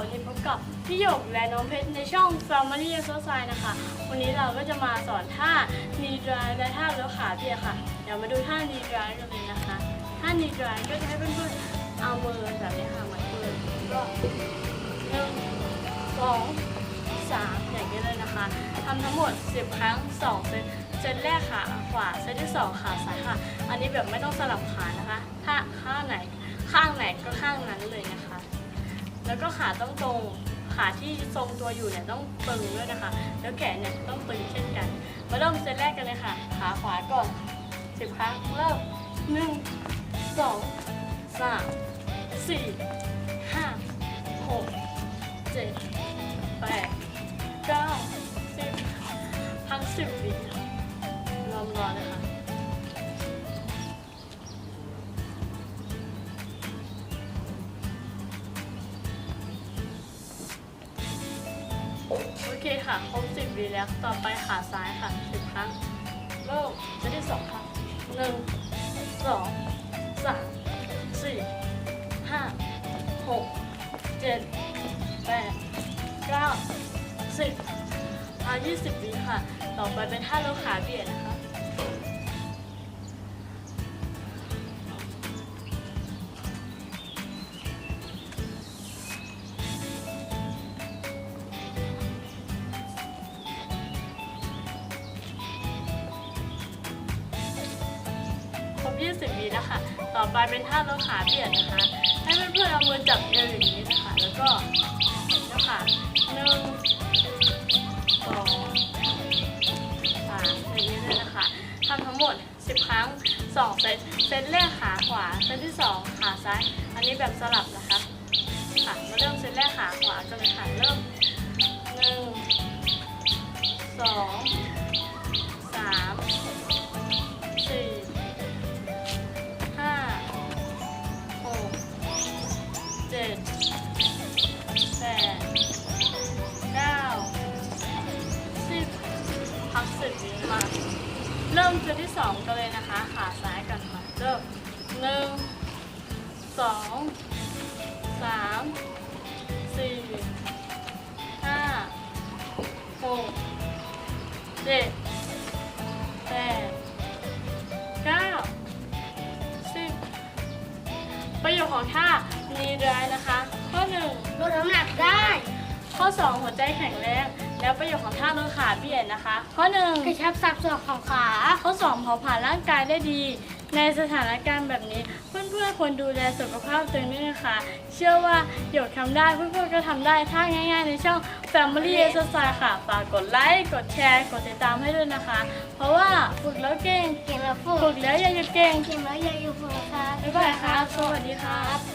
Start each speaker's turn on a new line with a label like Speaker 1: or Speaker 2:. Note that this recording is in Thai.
Speaker 1: วันนี้พบกับพี่หยกและน้องเพชรในช่อง Family Exercise นะคะ วันนี้เราก็จะมาสอนท่า knee dry และท่าเลี้ยวขาเพียค่ะ เดี๋ยวมาดูท่า knee dry กันเลยนะคะ ท่า knee dry ก็จะให้เพื่อนๆเอามือแบบนี้ค่ะเหมือนมือก็หนึ่งสองสามอย่างนี้เลยนะคะทำทั้งหมด 10 ครั้ง 2 เซตเซตแรกขาขวาเซตที่ 2 ขาซ้ายค่ะ อันนี้แบบไม่ต้องสลับขานะคะ ถ้าข้างไหนข้างไหนก็ข้างนั้นเลย แล้วก็ขาต้องตรงขาที่ทรงตัวอยู่เนี่ยต้องตึงด้วยนะคะ แล้วแขนเนี่ยต้องตึงเช่นกัน มาเริ่มเซตแรกกันเลยค่ะ ขาขวาก่อน10ครั้งเริ่มหนึ่งสองสามสี่ห้าหกเจ็ดแปดเก้าสิบทั้งสิบวิค่ะรอมรอเลยค่ะ คค่ะ ครบสิบวิแล้ว ต่อไปขาซ้ายค่ะสิบครั้งเริ่มจะได้สองครั้งหนึ่งสองสามสี่ห้าหกเจ็ดแปดเก้าสิบอายี่สิบวิค่ะ ต่อไปเป็นท่าเราขาเบียดนะคะ 20วิแล้วค่ะต่อไปเป็นท่าเราขาเบียดนะคะ ให้เพื่อนๆเอามือจับเอวอย่างนี้นะคะ แล้วก็นะคะหนึ่งสองสามอย่างนี้เลยนะคะทำทั้งหมด 10 ครั้ง 2 เซต เซตแรกขาขวา เซตที่ 2 ขาซ้าย อันนี้แบบสลับนะคะค่ะ ริ่มจุดที่สองกันเลยนะคะ ขาซ้ายกันค่ะเริ่มหนึ่งสองสามสี่ห้าหกเจ็ดแปดเก้าสิบประโยชน์ของท่านีดรายนะคะ ข้อ1
Speaker 2: ลดน้ำหนักได้
Speaker 1: ข้อ2หัวใจแข็งแรง แล้วประโยชน์ของท่าลดขาเบียดนะคะ ข้อ
Speaker 2: กระชับสัดส่วนของขา
Speaker 1: 1ข้อ2เผาผลาญร่างกายได้ดี ในสถานการณ์แบบนี้ เพื่อนๆควรดูแลสุขภาพตัวเองด้วยนะคะ เชื่อว่าหยกทำได้เพื่อนๆก็ทำได้ท่าง่าย ๆ ในช่อง Family Exercise ค่ะฝากกดไลค์กดแชร์กดติดตามให้ด้วยนะคะ เพราะว่าฝึกแล้วเก่ง
Speaker 2: เก่งแล้วฝึ
Speaker 1: ฝึ
Speaker 2: ก
Speaker 1: กแล้วอย่าหยุดเก่ง
Speaker 2: เก่งแล้วอย่าอยู่ฝึกครับ
Speaker 1: บ๊ายบายครับสวัสดีครับ